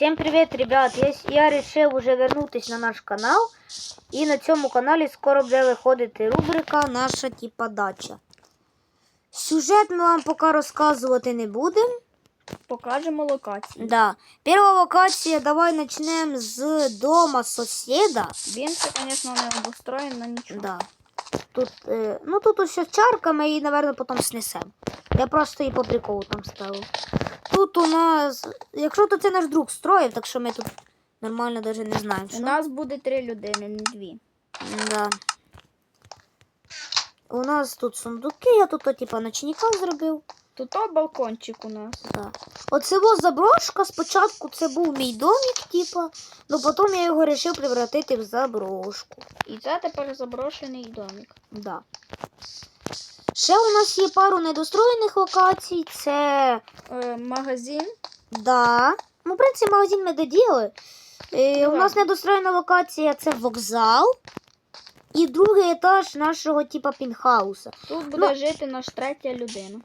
Всем привет, ребят! Я, решив уже вернутись на наш канал. І на цьому каналі скоро буде виходити рубрика Наша типа дача. Сюжет ми вам поки розказувати не будемо. Покажемо локації. Да. Перша локація, давай почнемо з дома сусіда. Він це, звісно, не обустроєн на нічого. Да. Тут, е, ну тут ось чарка, ми її, напевно, потім снесемо. Я просто її по приколу там ставив. Тут у нас, якщо то це наш друг строїв, так що ми тут нормально навіть не знаємо. У нас буде три людини, не дві. Да. У нас тут сундуки, я тут, типа, ночника зробив. Тут то балкончик у нас. Да. Оце заброшка. Спочатку це був мій домик, типа, ну потім я його вирішив превратити в заброшку. І це тепер заброшений домик. Да. Ще у нас є пару недостроєних локацій. Це. Е, магазин. Да. Ну, в принципі, магазин ми доділи. Е, у нас недостроєна локація це вокзал. І другий етаж нашого типа пінхауса. Тут буде Ну. жити наш третя людина.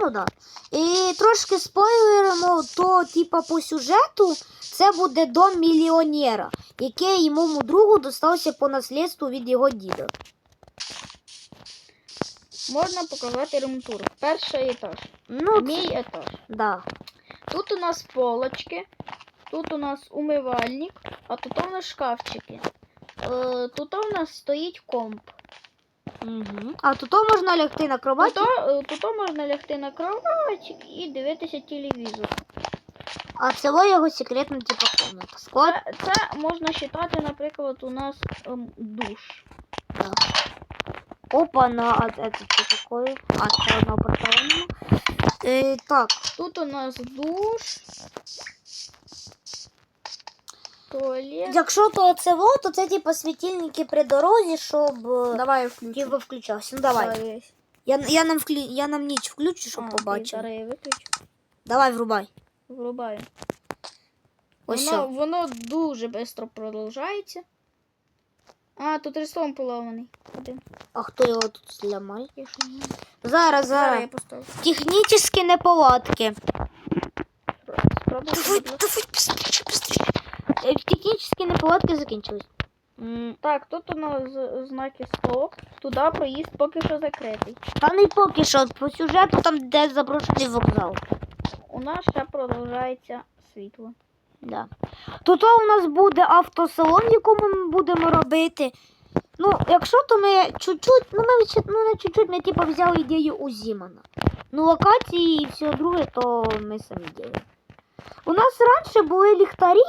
Ну да. І трошки спойлеримо, то, типа, по сюжету це буде дом мільйонера, який йому другу достався по наслідству від його діда. Можна показати румтур. Перший етаж. Ну, Мій етаж. да. Тут у нас полочки, тут у нас умивальник, а тут у нас шкафчики. Е, тут у нас стоїть комп. Угу. А тут можна лягти на Тут, е, тут можна лягти на кровать і дивитися телевізор. а це його секретна типа комната. Склад. Це, це можна вважати, наприклад, у нас ем, душ. Да. Опа, на а це що такое? А це. Е, так, Тут у нас душ. Туалет. якщо то це во, то це типа світильники при дорозі, щоб е, Давай включу. типа включався. Ну давай. Я, я, нам вклю... я нам ніч включу, щоб побачив. Зараз я виключу. Давай, врубай. Врубаю. Ось Воно, воно дуже швидко продовжається. А, тут рестом поломаний. Один. А хто його тут зламає? Я що не знаю. Зараз, Зараз зараз. поставлю. Технічні неполадки. Спробуй. Давай, давай, быстрее, быстрее. Е, Технічні неполадки закінчились. М, Так, тут у нас з- знаки стоп. Туди проїзд поки що закритий. Та не поки що, по сюжету там, де заброшений вокзал. У нас ще продовжається світло. Да. Тут у нас буде автосалон, в якому ми будемо робити. Ну, якщо то ми чуть-чуть, ну ми ну, не чуть-чуть, ми типу взяли ідею у Зімана. Ну, локації і все друге, то ми самі діли. У нас раніше були ліхтарі,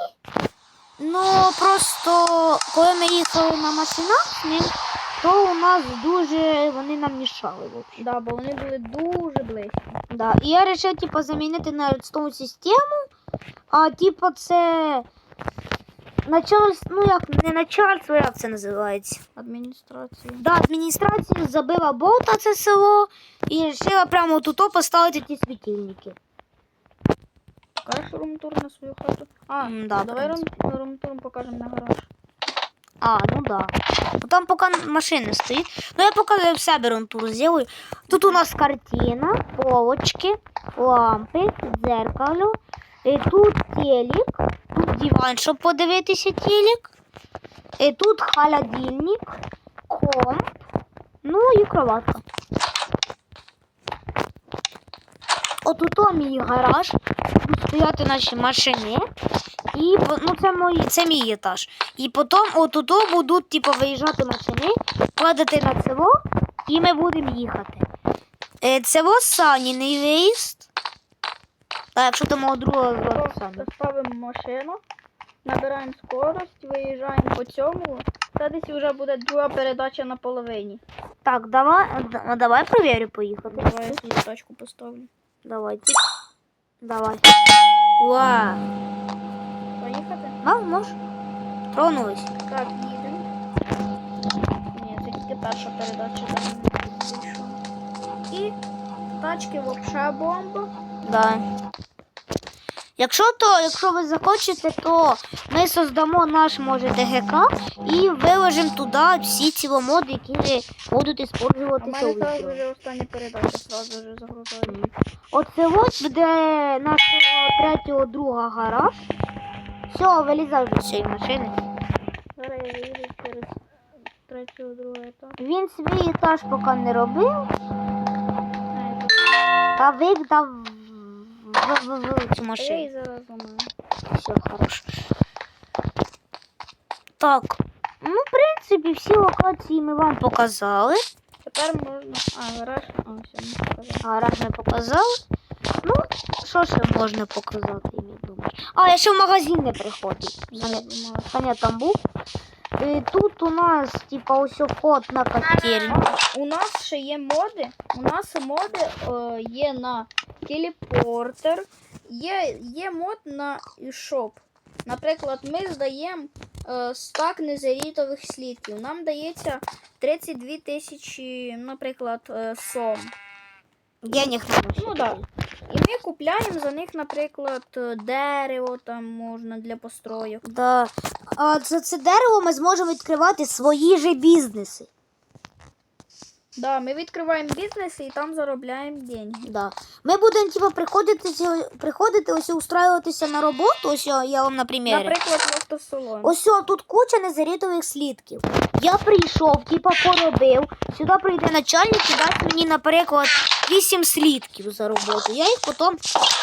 ну просто коли ми їхали на машинах з ним, то у нас дуже вони нам мішали. в общем. Да, бо вони були дуже близько. Да. І я вирішив, типу, замінити на редстоун систему. А типу, це начальство, ну як не начальство, як це називається? Адміністрація. Да, адміністрація забила болта це село і вирішила прямо тут поставити ті світильники. Покажеш румтур на свою хату? А, М, да, в давай рум, принципі. румтур покажемо на гараж. А, ну да. Ну, Там поки машина стоїть. Ну я поки в себе рунтур зроблю. Тут у нас картина, полочки, лампи, дзеркало. І тут телек, тут диван, щоб подивитися телек. І тут холодильник, комп, ну і кроватка. Отут мій гараж, тут стояти наші машини. І ну, це, мої, це мій етаж. І потім отут будуть типу, виїжджати машини, падати на село, і ми будемо їхати. Е, Село Саніний виїзд. А якщо до мого звати Саня. Просто ставимо машину, набираємо скорость, виїжджаємо по цьому. Це десь вже буде друга передача на половині. Так, давай, д- давай перевірю поїхати. Давай я свою тачку поставлю. Давайте. Давай. Уа. Поїхати? А, може? Тронулись. Так, їдемо. Ні, це тільки перша передача де. І тачки вообще бомба. Да. Якщо то, якщо ви захочете, то ми создамо наш може ДГК і виложимо туди всі ці моди, які будуть використовуватися у мене зараз відео. вже остання передача, сразу вже загружаю. Оце от буде нашого третього друга гараж. Все, вилізай з цієї машини. Зараз я заїду через третього, другого етап. Він свій етаж поки не робив, та викдав ламаю. Все хорошо. Так. Ну, в принципі, всі локації ми вам показали. Тепер можна. А, гараж. А, все, не сказав. Гараж ми показали. Ну, що ще можна показати, я думаю. А, я ще в магазин не приходив. Саня, там був. І тут у нас, типа, ось вход на котельню. У нас ще є моди. У нас моди е, є на телепортер, є, є мод на eShop. Наприклад, ми здаємо е, стак незарітових слідків. Нам дається 32 тисячі, наприклад, е, сом. Денег на Ну да. І ми купляємо за них, наприклад, е, дерево там можна для построїв. Да. А за це дерево ми зможемо відкривати свої же бізнеси. Да, ми відкриваємо бізнес і там заробляємо деньги. Да. Ми будемо типу, приходити, приходити ось устраюватися на роботу. Ось я вам на примірі. Наприклад, в автосалон. Ось тут куча незарітових слідків. Я прийшов, типа поробив. Сюди прийде начальник і дасть мені, наприклад, 8 слідків за роботу. Я їх потім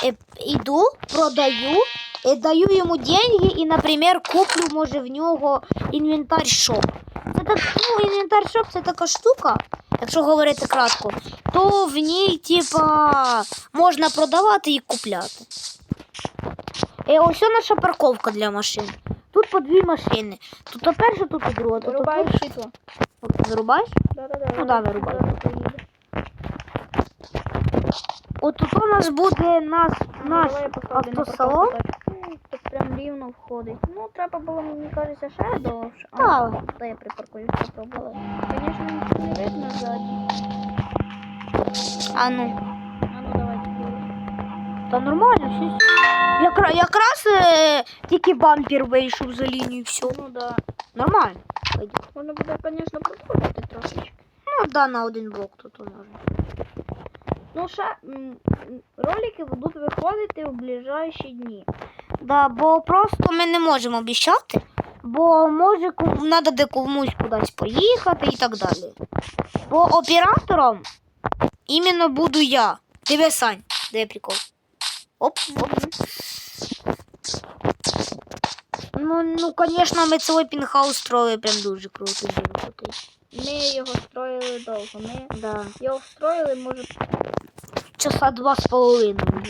е, іду, продаю, е, даю йому деньги і, наприклад, куплю, може, в нього інвентар шоп. Це так, ну, інвентар шоп це така штука, якщо говорити кратко, то в ній, типа, можна продавати і купляти. Е, ось наша парковка для машин. Тут по дві машини. Тут то перша, тут і друга. Тут Вирубаєш світло. Вирубаєш? Да-да-да. Ну да, поїду. От тут у нас буде наш поставлю автосалон. Тут прям рівно входить. Ну, треба було, мені кажеться, ще довше. А. Та я припаркуюсь, попробувала. Звісно, нічого не видно ззаді. А ну. А ну давайте. Та нормально, все. Якра... Якраз е, тільки бампер вийшов за лінію, все. Ну да. Нормально. Пойдет. Можна буде, звісно, продовжити трошечки. Ну, да, на один блок тут можна. Ну, ще м, ролики будуть виходити в ближайші дні. Да, бо просто ми не можемо обіцяти, бо може треба де комусь кудись поїхати і так далі. Бо оператором іменно буду я. Тебе Сань, де прикол? Оп, оп. Ну, ну, звісно, ми цей пінхаус строїли прям дуже круто. Ми його строїли довго. Ми Да. його строїли, може. Часа два з половиною.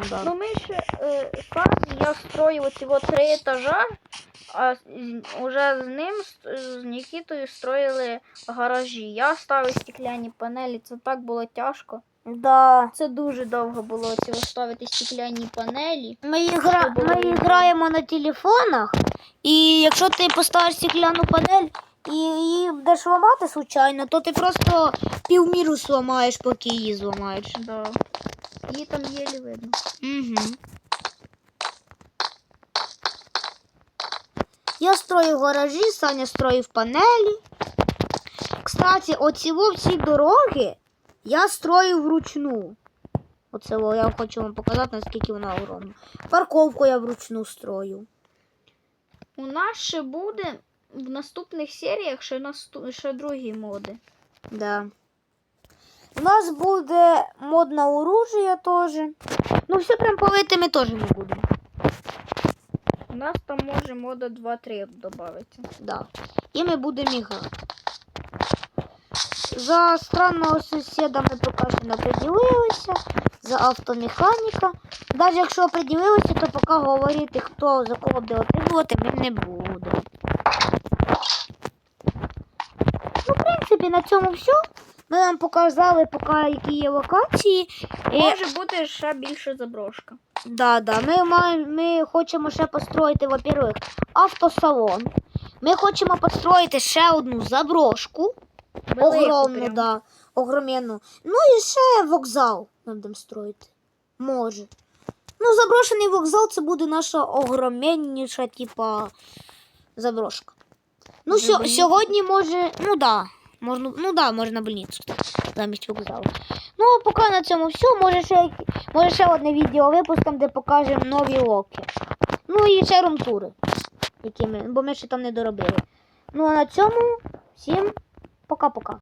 Ну, да. Ну ми ще е, сам я строїв оці от три етажа, а уже з ним з Нікітою строїли гаражі. Я ставив стекляні панелі, це так було тяжко. Да. Це дуже довго було ці ставити стекляні панелі. Ми. Щоб ми граємо на телефонах, і якщо ти поставиш стекляну панель і її будеш ламати случайно, то ти просто півміру зламаєш, поки її зламаєш. Да. Її там єлі видно. Угу. Я строю гаражі, Саня строїв панелі. Кстати, оці всі дороги я строю вручну. Оце я хочу вам показати, наскільки вона огромна. Парковку я вручну строю. У нас ще буде в наступних серіях ще, насту... ще другі моди. Да. У нас буде мод на оружие теж. Ну, все прям палити ми теж не будемо. У нас там може мода 2-3 додатися. Да. І ми будемо іграти. За странного сусіда ми поки що не приділилися. За автомеханіка. Навіть якщо приділилися, то поки говорити, хто за кого буде отримувати, ми не будемо. Ну, в принципі, на цьому все. Ми вам показали, поки які є локації. Може бути ще більше заброшка. Да, да. Ми, маємо, ми хочемо ще построїти, во-первых, автосалон. Ми хочемо построїти ще одну заброшку. Велику Огромну, прям. да. Огроменну. Ну і ще вокзал ми будемо строїти. Може. Ну, заброшений вокзал це буде наша огромніша, типа, заброшка. Ну, сьо- сьогодні може. Ну да. Можна, ну да, можна больницю замість вокзалу. Ну, а поки на цьому все. Може ще, може ще одне відео випуском, де покажемо нові локи. Ну і ще румтури. Які ми, бо ми ще там не доробили. Ну а на цьому всім пока-пока.